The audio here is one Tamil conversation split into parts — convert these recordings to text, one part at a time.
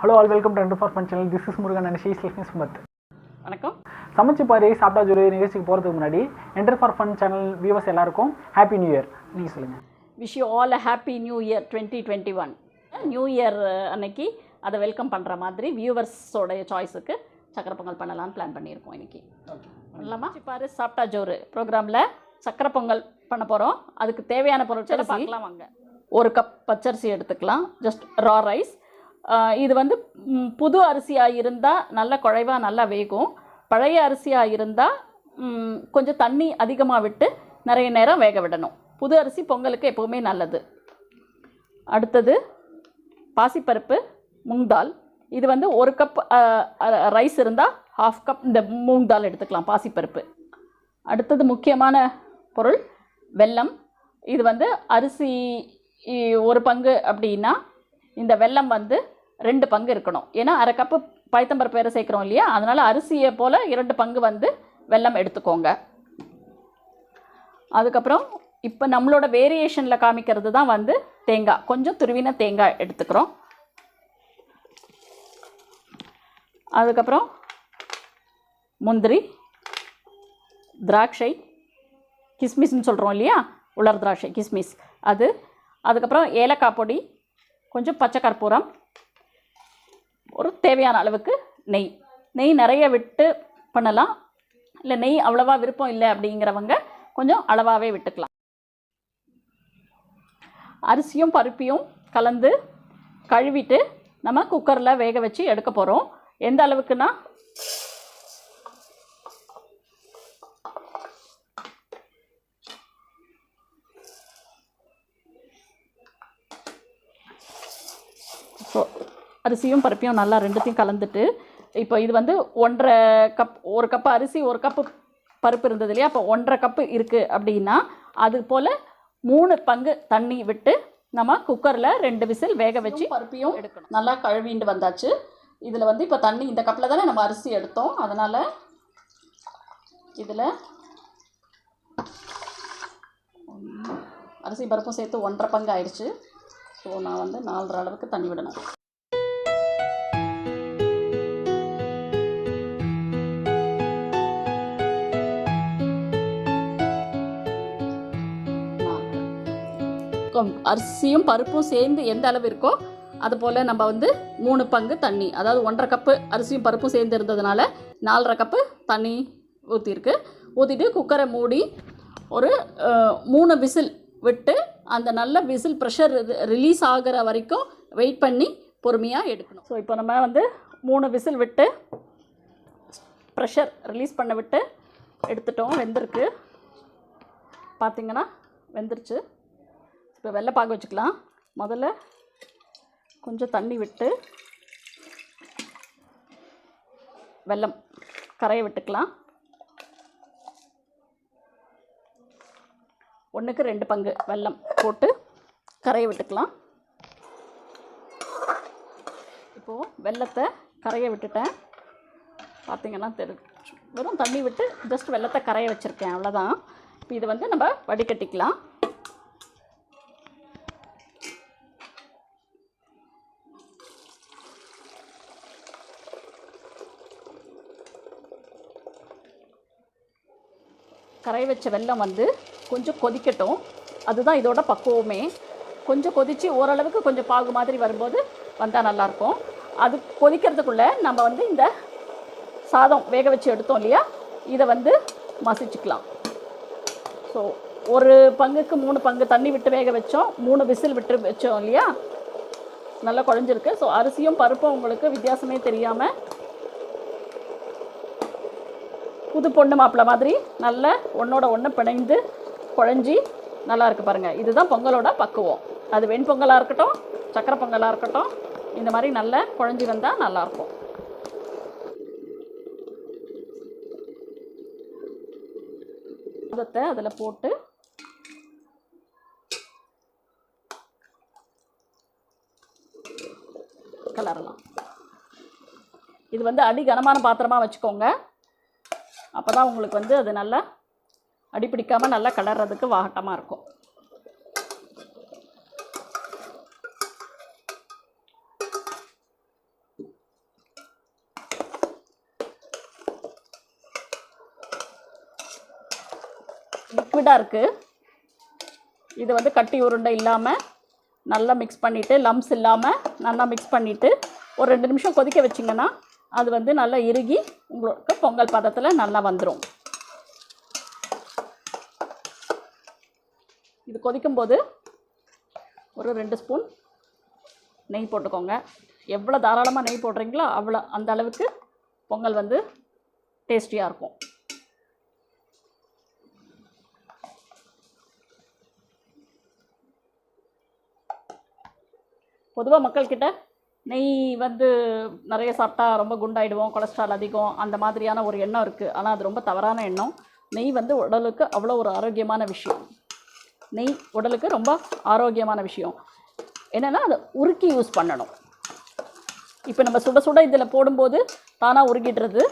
Hello all welcome to for fun channel this is Murugan and she's Lakshmi சுமத் வணக்கம். சமைச்சு பாரு சாப்பிட்டா ஜோரு நிகழ்ச்சிக்கு போகிறதுக்கு முன்னாடி enter for fun channel viewers எல்லாருக்கும் ஹாப்பி நியூ இயர் நீங்கள் சொல்லுங்கள் wish you all a happy new year twenty twenty one new year அன்னைக்கு அதை வெல்கம் பண்ணுற மாதிரி வியூவர்ஸோடைய சாய்ஸுக்கு சக்கரை பொங்கல் பண்ணலாம்னு பிளான் பண்ணியிருக்கோம் இன்னைக்கு. பண்ணலாமா? பாரு சாப்பிட்டா ஜோறு ப்ரோக்ராமில் சக்கரை பொங்கல் பண்ண போகிறோம் அதுக்கு தேவையான பொருட்களை பார்க்கலாம் வாங்க. ஒரு கப் பச்சரிசி எடுத்துக்கலாம். ஜஸ்ட் ரா ரைஸ் இது வந்து புது அரிசியாக இருந்தால் நல்ல குழைவாக நல்லா வேகும். பழைய அரிசியாக இருந்தால் கொஞ்சம் தண்ணி அதிகமாக விட்டு நிறைய நேரம் வேக விடணும். புது அரிசி பொங்கலுக்கு எப்போவுமே நல்லது. அடுத்தது பாசிப்பருப்பு மூங் தால் இது வந்து ஒரு கப் ரைஸ் இருந்தால் ஹாஃப் கப் இந்த மூங் தால் எடுத்துக்கலாம் பாசிப்பருப்பு. அடுத்தது முக்கியமான பொருள் வெல்லம். இது வந்து அரிசி ஒரு பங்கு அப்படின்னா இந்த வெல்லம் வந்து ரெண்டு பங்கு இருக்கணும். ஏன்னா அரை கப்பு பயத்தம்பருப்பு பேரை சேர்க்குறோம் இல்லையா? அதனால் அரிசியை போல் இரண்டு பங்கு வந்து வெல்லம் எடுத்துக்கோங்க. அதுக்கப்புறம் இப்போ நம்மளோட வேரியேஷனில் காமிக்கிறது தான் வந்து தேங்காய். கொஞ்சம் துருவின தேங்காய் எடுத்துக்கிறோம். அதுக்கப்புறம் முந்திரி திராட்சை கிஸ்மிஸ்ன்னு சொல்கிறோம் இல்லையா? உலர் திராட்சை கிஸ்மிஸ். அது அதுக்கப்புறம் ஏலக்காய் பொடி கொஞ்சம் பச்சை கற்பூரம் ஒரு தேவையான அளவுக்கு நெய். நெய் நிறைய விட்டு பண்ணலாம். இல்லை நெய் அவ்வளவா விருப்பம் இல்லை அப்படிங்கிறவங்க கொஞ்சம் அளவாகவே விட்டுக்கலாம். அரிசியும் பருப்பியும் கலந்து கழுவிட்டு நம்ம குக்கரில் வேக வச்சு எடுக்க போகிறோம் எந்த அளவுக்குன்னா ஸோ அரிசியும் பருப்பையும் நல்லா ரெண்டுத்தையும் கலந்துட்டு இப்போ இது வந்து ஒன்றரை கப் ஒரு கப் அரிசி ஒரு கப்பு பருப்பு இருந்தது இல்லையா? அப்போ ஒன்றரை கப்பு இருக்குது அப்படின்னா அது போல் மூணு பங்கு தண்ணி விட்டு நம்ம குக்கரில் ரெண்டு விசில் வேக வச்சு பருப்பையும் எடுக்கணும். நல்லா கழுவிண்டு வந்தாச்சு. இதில் வந்து இப்போ தண்ணி இந்த கப்பில் தானே நம்ம அரிசி எடுத்தோம். அதனால் இதில் அரிசி பருப்பும் சேர்த்து ஒன்றரை பங்கு ஆயிடுச்சு. ஸோ நான் வந்து நாலரை அளவுக்கு தண்ணி விடணும். கொம்- அரிசியும் பருப்பும் சேர்ந்து எந்த அளவு இருக்கோ அது போல் நம்ம வந்து மூணு பங்கு தண்ணி அதாவது ஒன்றரை கப்பு அரிசியும் பருப்பும் சேர்ந்து இருந்ததுனால நாலரை கப்பு தண்ணி ஊற்றிருக்கு ஊற்றிட்டு குக்கரை மூடி ஒரு மூணு விசில் விட்டு அந்த நல்ல விசில் ப்ரெஷர் ரிலீஸ் ஆகிற வரைக்கும் வெயிட் பண்ணி பொறுமையாக எடுக்கணும். ஸோ இப்போ நம்ம வந்து மூணு விசில் விட்டு ப்ரெஷர் ரிலீஸ் பண்ண விட்டு எடுத்துட்டோம் வெந்திருக்கு. பார்த்தீங்கன்னா வெந்துருச்சு. இப்போ வெள்ளை பாகு வச்சுக்கலாம். முதல்ல கொஞ்சம் தண்ணி விட்டு வெல்லம் கரையை விட்டுக்கலாம். ஒன்றுக்கு ரெண்டு பங்கு வெல்லம் போட்டு கரையை விட்டுக்கலாம். இப்போது வெல்லத்தை கரையை விட்டுட்டேன். பார்த்தீங்கன்னா தெரி வெறும் தண்ணி விட்டு ஜஸ்ட் வெல்லத்தை கரையை வச்சுருக்கேன் அவ்வளோதான் இப்போ இதை வந்து நம்ம வடிகட்டிக்கலாம். கரை வச்ச வெள்ளம் வந்து கொஞ்சம் கொதிக்கட்டும். அதுதான் இதோட பக்குவமே. கொஞ்சம் கொதித்து ஓரளவுக்கு கொஞ்சம் பாகு மாதிரி வரும்போது வந்தால் நல்லாயிருக்கும் அது கொதிக்கிறதுக்குள்ளே நம்ம வந்து இந்த சாதம் வேக வச்சு எடுத்தோம் இல்லையா? இதை வந்து மசிச்சுக்கலாம். ஸோ ஒரு பங்குக்கு மூணு பங்கு தண்ணி விட்டு வேக வச்சோம். மூணு விசில் விட்டு வச்சோம் இல்லையா? நல்லா குழஞ்சிருக்கு. ஸோ அரிசியும் பருப்பும் உங்களுக்கு வித்தியாசமே தெரியாமல் புது பொண்ணு மாப்பிள்ளை மாதிரி நல்ல ஒன்றோட ஒன்று பிணைந்து குழஞ்சி நல்லா இருக்குது பாருங்கள் இதுதான் பொங்கலோட பக்குவம். அது வெண்பொங்கலாக இருக்கட்டும் சக்கரை பொங்கலாக இருக்கட்டும் இந்த மாதிரி நல்லா குழஞ்சி வந்தால் நல்லாயிருக்கும் சாதத்தை அதில் போட்டு கலரலாம். இது வந்து அடி கனமான பாத்திரமாக வச்சுக்கோங்க. அப்போ தான் உங்களுக்கு வந்து அது நல்லா அடிப்பிடிக்காமல் நல்லா கலர்றதுக்கு வாகட்டமாக இருக்கும். லிக்விடாக இருக்குது இது வந்து கட்டி உருண்டை இல்லாமல் நல்லா மிக்ஸ் பண்ணிவிட்டு லம்ஸ் இல்லாமல் நல்லா மிக்ஸ் பண்ணிவிட்டு ஒரு ரெண்டு நிமிஷம் கொதிக்க வச்சிங்கன்னா அது வந்து நல்லா இறுகி உங்களுக்கு பொங்கல் பதத்தில் நல்லா வந்துடும் இது கொதிக்கும்போது ஒரு ரெண்டு ஸ்பூன் நெய் போட்டுக்கோங்க. எவ்வளோ தாராளமாக நெய் போடுறீங்களோ அவ்வளோ அந்த அளவுக்கு பொங்கல் வந்து டேஸ்டியாக இருக்கும். பொதுவாக மக்கள்கிட்ட நெய் வந்து நிறைய சாப்பிட்டா ரொம்ப குண்டாயிடுவோம் கொலஸ்ட்ரால் அதிகம் அந்த மாதிரியான ஒரு எண்ணம் இருக்குது ஆனால் அது ரொம்ப தவறான எண்ணம். நெய் வந்து உடலுக்கு அவ்வளோ ஒரு ஆரோக்கியமான விஷயம். நெய் உடலுக்கு ரொம்ப ஆரோக்கியமான விஷயம். என்னென்னா அதை உருக்கி யூஸ் பண்ணணும். இப்போ நம்ம சுட சுட இதில் போடும்போது தானாக உருகிடுறது.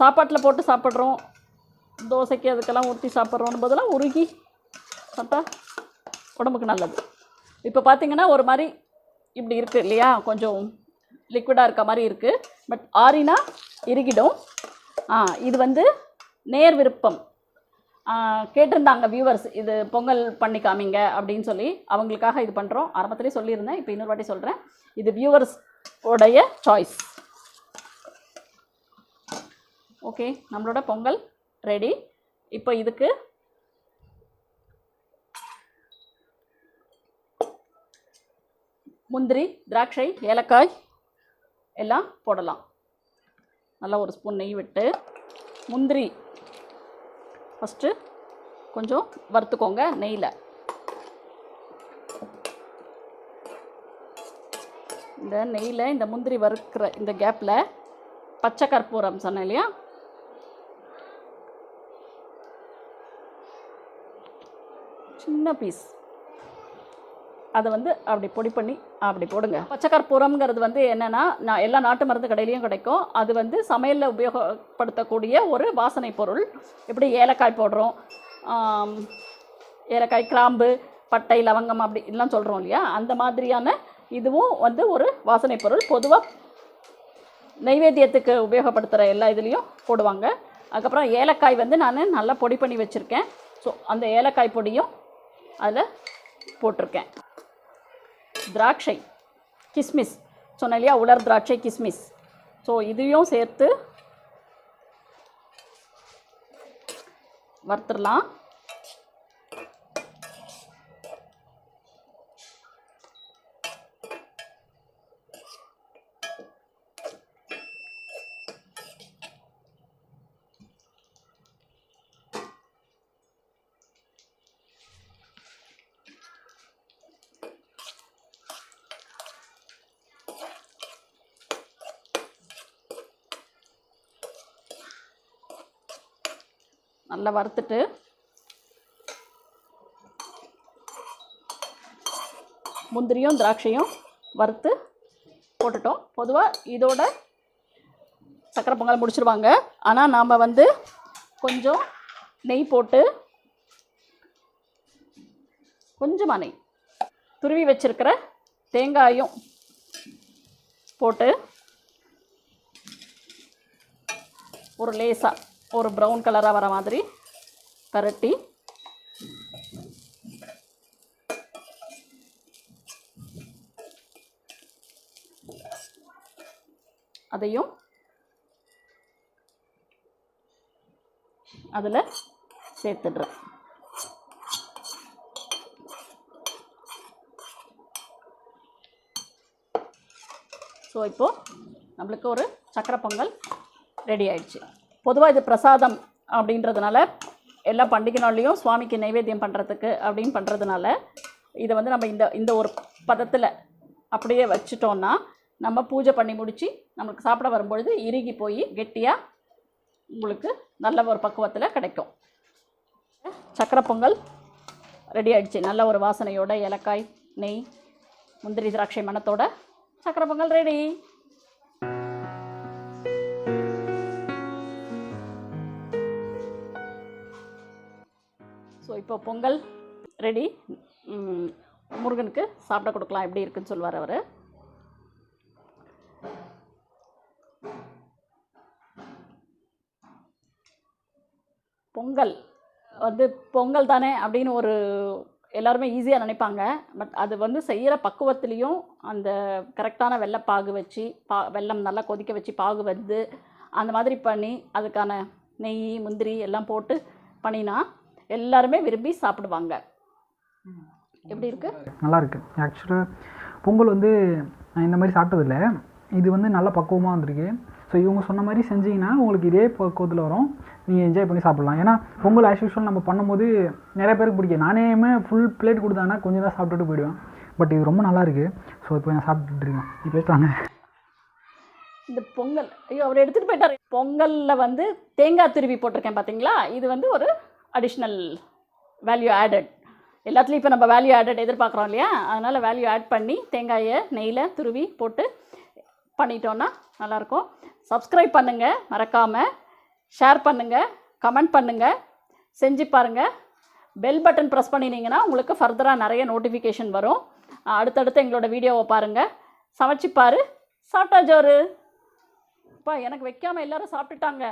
சாப்பாட்டில் போட்டு சாப்பிட்றோம். தோசைக்கு அதுக்கெல்லாம் ஊற்றி சாப்பிட்றோம் போதெல்லாம் உருகி சாப்பிட்டா உடம்புக்கு நல்லது. இப்போ பார்த்தீங்கன்னா ஒரு மாதிரி இப்படி இருக்குது இல்லையா? கொஞ்சம் லிக்விடாக இருக்க மாதிரி இருக்குது பட் ஆறினா இறுகிடும். ஆ இது வந்து நேர் விருப்பம். கேட்டிருந்தாங்க வியூவர்ஸ் இது பொங்கல் பண்ணி காமிங்க அப்படின்னு சொல்லி. அவங்களுக்காக இது பண்ணுறோம் ஆரம்பத்துலேயே சொல்லியிருந்தேன். இப்போ இன்னொரு வாட்டி சொல்கிறேன் இது வியூவர்ஸ் உடைய சாய்ஸ் ஓகே நம்மளோட பொங்கல் ரெடி இப்போ இதுக்கு முந்திரி திராட்சை ஏலக்காய் எல்லாம் போடலாம். நல்லா ஒரு ஸ்பூன் நெய் விட்டு முந்திரி ஃபஸ்ட்டு கொஞ்சம் வறுத்துக்கோங்க நெய்யில். இந்த நெய்யில் இந்த முந்திரி வறுக்கிற இந்த கேப்பில் பச்சை கற்பூரம் சொன்னேன் இல்லையா? சின்ன பீஸ் அதை வந்து அப்படி பொடி பண்ணி அப்படி போடுங்க. பச்சைக்கற்பூரம்ங்கிறது வந்து என்னென்னா நான் எல்லா நாட்டு மருந்து கடையிலையும் கிடைக்கும். அது வந்து சமையலில் உபயோகப்படுத்தக்கூடிய ஒரு வாசனை பொருள். எப்படி ஏலக்காய் போடுறோம் ஏலக்காய் கிராம்பு பட்டை லவங்கம் அப்படி எல்லாம் சொல்கிறோம் இல்லையா? அந்த மாதிரியான இதுவும் வந்து ஒரு வாசனை பொருள். பொதுவாக நைவேத்தியத்துக்கு உபயோகப்படுத்துகிற எல்லா இதுலேயும் போடுவாங்க. அதுக்கப்புறம் ஏலக்காய் வந்து நான் நல்லா பொடி பண்ணி வச்சுருக்கேன். ஸோ அந்த ஏலக்காய் பொடியும் அதில் போட்டிருக்கேன். திராட்சை கிஸ்மிஸ். சொன்னேன் இல்லையா உலர் திராட்சை கிஸ்மிஸ். ஸோ இதையும் சேர்த்து வறுத்துடலாம். நல்லா வறுத்துட்டு முந்திரியும் திராட்சையும் வறுத்து போட்டுட்டோம். பொதுவாக இதோட சக்கரை பொங்கல் முடிச்சிருவாங்க. ஆனால் நாம் வந்து கொஞ்சம் நெய் போட்டு கொஞ்சமாக நெய் துருவி வச்சிருக்கிற தேங்காயும் போட்டு ஒரு லேசாக ஒரு ப்ரௌன் கலராக வர மாதிரி பரட்டி. அதையும் அதில் சேர்த்துடுறேன். ஸோ இப்போது நம்மளுக்கு ஒரு சக்கரை பொங்கல் ரெடி ஆயிடுச்சு. பொதுவாக இது பிரசாதம் அப்படின்றதுனால எல்லா பண்டிகை நாள்லேயும் சுவாமிக்கு நைவேத்தியம் பண்ணுறதுக்கு அப்படின்னு பண்ணுறதுனால இதை வந்து நம்ம இந்த இந்த ஒரு பதத்தில் அப்படியே வச்சுட்டோன்னா நம்ம பூஜை பண்ணி முடித்து நம்மளுக்கு சாப்பிட வரும்பொழுது இறுகி போய் கெட்டியாக உங்களுக்கு நல்ல ஒரு பக்குவத்தில் கிடைக்கும். சக்கரை பொங்கல் ரெடி ஆகிடுச்சு நல்ல ஒரு வாசனையோட ஏலக்காய் நெய் முந்திரி திராட்சை மணத்தோட சக்கரை பொங்கல் ரெடி. இப்போ பொங்கல் ரெடி. முருகனுக்கு சாப்பிட கொடுக்கலாம். எப்படி இருக்குன்னு சொல்லுவார் அவர். பொங்கல் வந்து பொங்கல் தானே அப்படின்னு ஒரு எல்லாருமே ஈஸியாக நினைப்பாங்க. பட் அது வந்து செய்கிற பக்குவத்துலேயும் அந்த கரெக்டான வெள்ளை பாகு வச்சு பா வெல்லம் நல்லா கொதிக்க வச்சு பாகு வந்து அந்த மாதிரி பண்ணி அதுக்கான நெய் முந்திரி எல்லாம் போட்டு பண்ணினா எல்லாருமே விரும்பி சாப்பிடுவாங்க. எப்படி இருக்கு? நல்லா இருக்கு. ஆக்சுவலாக பொங்கல் வந்து நான் இந்த மாதிரி சாப்பிட்டதில்ல. இது வந்து நல்ல பக்குவமாக வந்திருக்கு. ஸோ இவங்க சொன்ன மாதிரி செஞ்சீங்கன்னா உங்களுக்கு இதே பக்குவத்தில் வரும். நீங்கள் என்ஜாய் பண்ணி சாப்பிடலாம். ஏன்னா பொங்கல் ஆஸ் யூஷுவல் நம்ம பண்ணும்போது நிறைய பேருக்கு பிடிக்கும். நானேமே ஃபுல் பிளேட் கொடுத்தாங்கன்னா கொஞ்சம் தான் சாப்பிட்டுட்டு போயிடுவேன். பட் இது ரொம்ப நல்லா இருக்கு. ஸோ இப்போ நான் சாப்பிட்டுட்டு இருக்கேன். இப்போ பேசுவாங்க இந்த பொங்கல் ஐயோ அவர் எடுத்துகிட்டு போயிட்டாரு. பொங்கலில் வந்து தேங்காய் துருவி போட்டிருக்கேன் பார்த்தீங்களா இது வந்து ஒரு அடிஷ்னல் வேல்யூ ஆடட் எல்லாத்துலேயும் இப்போ நம்ம வேல்யூ ஆடட் எதிர்பார்க்குறோம் இல்லையா? அதனால் வேல்யூ ஆட் பண்ணி தேங்காயை நெய்யில் துருவி போட்டு பண்ணிட்டோன்னா நல்லாயிருக்கும். சப்ஸ்கிரைப் பண்ணுங்கள் மறக்காமல் ஷேர் பண்ணுங்கள் கமெண்ட் பண்ணுங்கள் செஞ்சு பாருங்கள் பெல் பட்டன் ப்ரெஸ் பண்ணினீங்கன்னா உங்களுக்கு ஃபர்தராக நிறைய நோட்டிஃபிகேஷன் வரும். அடுத்தடுத்து எங்களோட வீடியோவை பாருங்கள் சமைச்சு பாரு. சாப்பிட்டா ஜோறு. அப்பா எனக்கு வைக்காமல் எல்லாரும் சாப்பிட்டுட்டாங்க.